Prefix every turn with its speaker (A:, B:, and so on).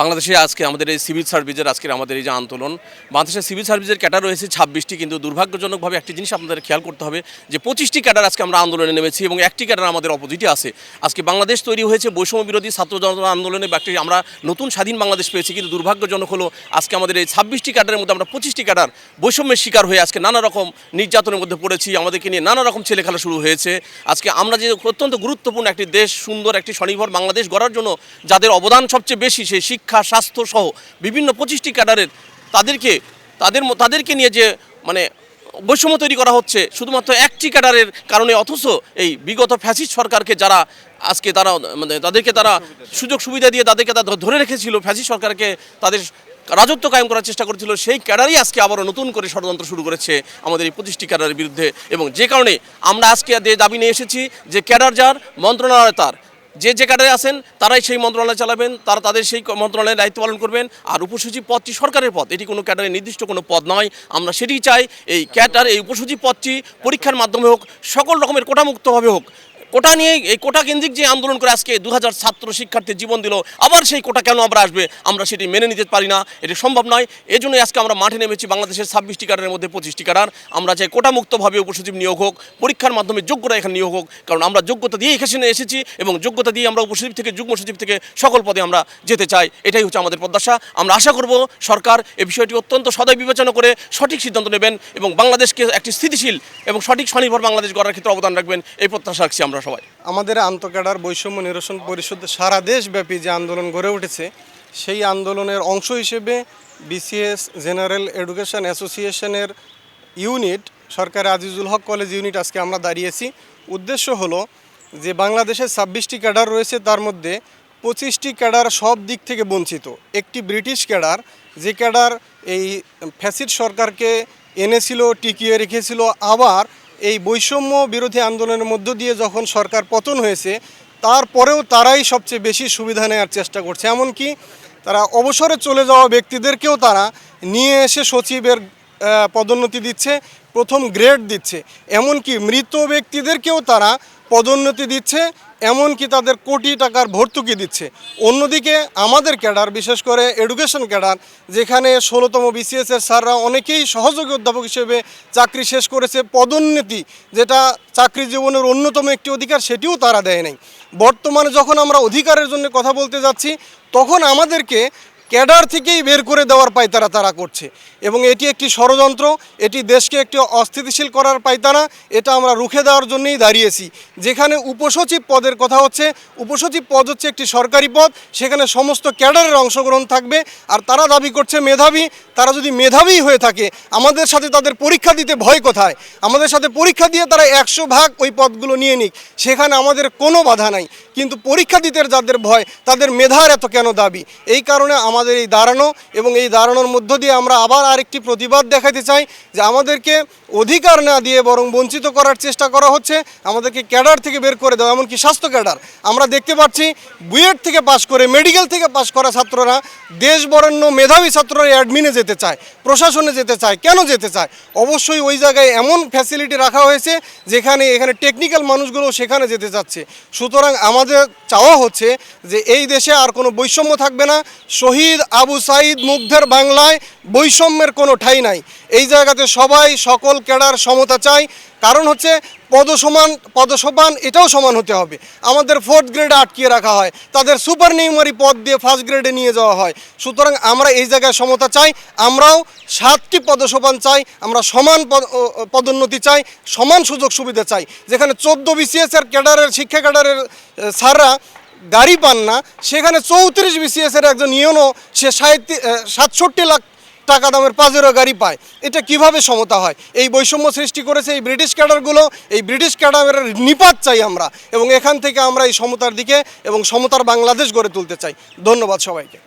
A: বাংলাদেশে আজকে আমাদের এই সিভিল সার্ভিসের, আজকের আমাদের এই যে আন্দোলন, বাংলাদেশের সিভিল সার্ভিসের ক্যাডার রয়েছে ছাব্বিশটি, কিন্তু দুর্ভাগ্যজনকভাবে একটি জিনিস আপনাদের খেয়াল করতে হবে, যে পঁচিশটি ক্যাডার আজকে আমরা আন্দোলনে নেমেছি এবং একটি ক্যাডার আমাদের অপোজিটে আছে। আজকে বাংলাদেশ তৈরি হয়েছে বৈষম্য বিরোধী ছাত্র জনতা আন্দোলনে একটি আমরা নতুন স্বাধীন বাংলাদেশ পেয়েছি, কিন্তু দুর্ভাগ্যজনক হলো আজকে আমাদের এই ছাব্বিশটি ক্যাডারের মধ্যে আমরা পঁচিশটি ক্যাডার বৈষম্যের শিকার হয়ে আজকে নানা রকম নির্যাতনের মধ্যে পড়েছি, আমাদেরকে নিয়ে নানা রকম ছেলে খেলা শুরু হয়েছে। আজকে আমরা যে অত্যন্ত গুরুত্বপূর্ণ একটি দেশ, সুন্দর একটি স্বনির্ভর বাংলাদেশ গড়ার জন্য যাদের অবদান সবচেয়ে বেশি, সেই শিক্ষা স্বাস্থ্য সহ বিভিন্ন পঁচিশটি ক্যাডারের তাদেরকে, তাদের তাদেরকে নিয়ে যে মানে বৈষম্য তৈরি করা হচ্ছে, শুধুমাত্র একটি ক্যাডারের কারণে অথচ এই বিগত ফ্যাসিস্ট সরকারকে যারা আজকে তারা মানে তাদেরকে তারা সুযোগ সুবিধা দিয়ে তাদেরকে তারা ধরে রেখেছিল, ফ্যাসিস্ট সরকারকে তাদের রাজত্ব কায়েম করার চেষ্টা করেছিল, সেই ক্যাডারই আজকে আবারও নতুন করে ষড়যন্ত্র শুরু করেছে আমাদের এই পঁচিশটি ক্যাডারের বিরুদ্ধে। এবং যে কারণে আমরা আজকে যে দাবি নিয়ে এসেছি, যে ক্যাডার যার, মন্ত্রণালয় তার যে যে কাডারে আছেন, তারাই সেই মন্ত্রণালয় চালাবেন, তারা তাদের সেই মন্ত্রণালয়ের দায়িত্ব পালন করবেন। আর উপসচিব পদটি সরকারের পদ, এটি কোনো ক্যাডারের নির্দিষ্ট কোনো পদ নয়। আমরা সেটি চাই, এই ক্যাডার, এই উপসচিব পদটি পরীক্ষার মাধ্যমে হোক, সকল রকমের কোটামুক্তভাবে হোক কোটা নিয়ে, এই কোটা কেন্দ্রিক যে আন্দোলন করে আজকে দু হাজার ছাত্র শিক্ষার্থীর জীবন দিল, আবার সেই কোটা কেন আমরা আসবে, আমরা সেটি মেনে নিতে পারি না, এটি সম্ভব নয়। এই জন্যই আজকে আমরা মাঠে নেমেছি বাংলাদেশের ছাব্বিশটি কার্ডের মধ্যে পঁচিশটি কার্ডার আমরা চাই কোটামুক্তভাবে উপসচিব নিয়োগ হোক, পরীক্ষার মাধ্যমে যোগ্যরা এখানে নিয়োগ হোক, কারণ আমরা যোগ্যতা দিয়ে এখানে এসেছি এবং যোগ্যতা দিয়ে আমরা উপসচিব থেকে, যুগ্ম সচিব থেকে সকল পদে আমরা যেতে চাই। এটাই হচ্ছে আমাদের প্রত্যাশা। আমরা আশা করব সরকার এই বিষয়টি অত্যন্ত সদয় বিবেচনা করে সঠিক সিদ্ধান্ত নেবেন এবং বাংলাদেশকে একটি স্থিতিশীল এবং সঠিক স্বনির্ভর বাংলাদেশ গড়ার ক্ষেত্রে অবদান রাখবেন, এই প্রত্যাশা রাখছি আমরা। সবাই।
B: আমাদের আন্তঃক্যাডার বৈষম্য নিরসন পরিষদ সারা দেশব্যাপী যে আন্দোলন গড়ে উঠেছে, সেই আন্দোলনের অংশ হিসেবে বিসিএস, জেনারেল এডুকেশন অ্যাসোসিয়েশনের unit, Sarkar Azizul Haque college unit আজকে আমরা দাঁড়িয়েছি। উদ্দেশ্য হলো যে বাংলাদেশের ছাব্বিশটি ক্যাডার রয়েছে, তার মধ্যে পঁচিশটি ক্যাডার সব দিক থেকে বঞ্চিত। একটি ব্রিটিশ ক্যাডার, যে ক্যাডার এই ফ্যাসিড সরকারকে এনেছিল, টিকিয়ে রেখেছিল, আবার এই বৈষম্য বিরোধী আন্দোলনের মধ্য দিয়ে যখন সরকার পতন হয়েছে, তারপরেও তারাই সবচেয়ে বেশি সুবিধা নেওয়ার চেষ্টা করছে। এমনকি তারা অবসরে চলে যাওয়া ব্যক্তিদেরকেও তারা নিয়ে এসে সচিবের পদোন্নতি দিচ্ছে, প্রথম গ্রেড দিচ্ছে। এমনকি মৃত ব্যক্তিদেরকেও তারা পদোন্নতি দিচ্ছে, এমনকি তাদের কোটি টাকার ভর্তুকি দিচ্ছে। অন্যদিকে আমাদের ক্যাডার, বিশেষ করে এডুকেশন ক্যাডার, যেখানে ষোলোতম বিসিএসের স্যাররা অনেকেই সহযোগী অধ্যাপক হিসেবে চাকরি শেষ করেছে, পদোন্নতি যেটা চাকরি জীবনের অন্যতম একটি অধিকার সেটিও তারা দেয় নাই। বর্তমানে যখন আমরা অধিকারের জন্য কথা বলতে যাচ্ছি, তখন আমাদেরকে ক্যাডার থেকেই বের করে দেওয়ার পায়তারা তারা করছে। এবং এটি একটি ষড়যন্ত্র, এটি দেশকে একটি অস্থিতিশীল করার পায়তারা, এটা আমরা রুখে দেওয়ার জন্যই দাঁড়িয়েছি। যেখানে উপসচিব পদের কথা হচ্ছে, উপসচিব পদ হচ্ছে একটি সরকারি পদ, সেখানে সমস্ত ক্যাডারের অংশগ্রহণ থাকবে, আর তারা দাবি করছে মেধাবী, তারা যদি মেধাবী হয়ে থাকে, আমাদের সাথে তাদের পরীক্ষা দিতে ভয় কোথায়? আমাদের সাথে পরীক্ষা দিয়ে তারা একশো ভাগ ওই পদগুলো নিয়ে নিক, সেখানে আমাদের কোনো বাধা নাই। কিন্তু পরীক্ষা দিতে যাদের ভয়, তাদের মেধার এত কেন দাবি? এই কারণে আমাদের এই দাঁড়ানো এবং এই দাঁড়ানোর মধ্য দিয়ে আমরা আবার আরেকটি প্রতিবাদ দেখাতে চাই যে আমাদেরকে অধিকার না দিয়ে বরং বঞ্চিত করার চেষ্টা করা হচ্ছে, আমাদেরকে ক্যাডার থেকে বের করে দেওয়া এমনকি স্বাস্থ্য ক্যাডার। আমরা দেখতে পাচ্ছি বুয়েট থেকে পাশ করে, মেডিকেল থেকে পাশ করা ছাত্ররা দেশ বরেণ্য মেধাবী ছাত্ররা অ্যাডমিনে যেতে চায়, প্রশাসনে যেতে চায়, কেন যেতে চায়? অবশ্যই ওই জায়গায় এমন ফ্যাসিলিটি রাখা হয়েছে যেখানে, এখানে টেকনিক্যাল মানুষগুলো সেখানে যেতে চাচ্ছে। সুতরাং আমাদের চাওয়া হচ্ছে যে এই দেশে আর কোনো বৈষম্য থাকবে না, শহীদ আবু সাইদ মুগ্ধের বাংলায় বৈষম্যের কোনো ঠাই নাই। এই জায়গাতে সবাই সকল ক্যাডার সমতা চাই কারণ হচ্ছে পদসমান পদসমান, এটাও সমান হতে হবে। আমাদের ফোর্থ গ্রেডে আটকিয়ে রাখা হয়। তাদের সুপার নিউমারি পদ দিয়ে ফার্স্ট গ্রেডে নিয়ে যাওয়া হয়। সুতরাং আমরা এই জায়গায় সমতা চাই। আমরাও সাতটি পদসোপান চাই। আমরা সমান পদোন্নতি চাই। সমান সুযোগ সুবিধা চাই। যেখানে চোদ্দ বিসিএস এর ক্যাডারের, শিক্ষা ক্যাডারের স্যাররা গাড়ি পান না, সেখানে চৌত্রিশ বিসিএসের একজন ইউনো, সে সাতষট্টি লাখ টাকা দামের পাজেরো গাড়ি পায়। এটা কীভাবে সমতা হয়? এই বৈষম্য সৃষ্টি করেছে এই ব্রিটিশ ক্যাডারগুলো, এই ব্রিটিশ ক্যাডারের নিপাত চাই আমরা এবং এখান থেকে আমরা এই সমতার দিকে এবং সমতার বাংলাদেশ গড়ে তুলতে চাই। ধন্যবাদ সবাইকে।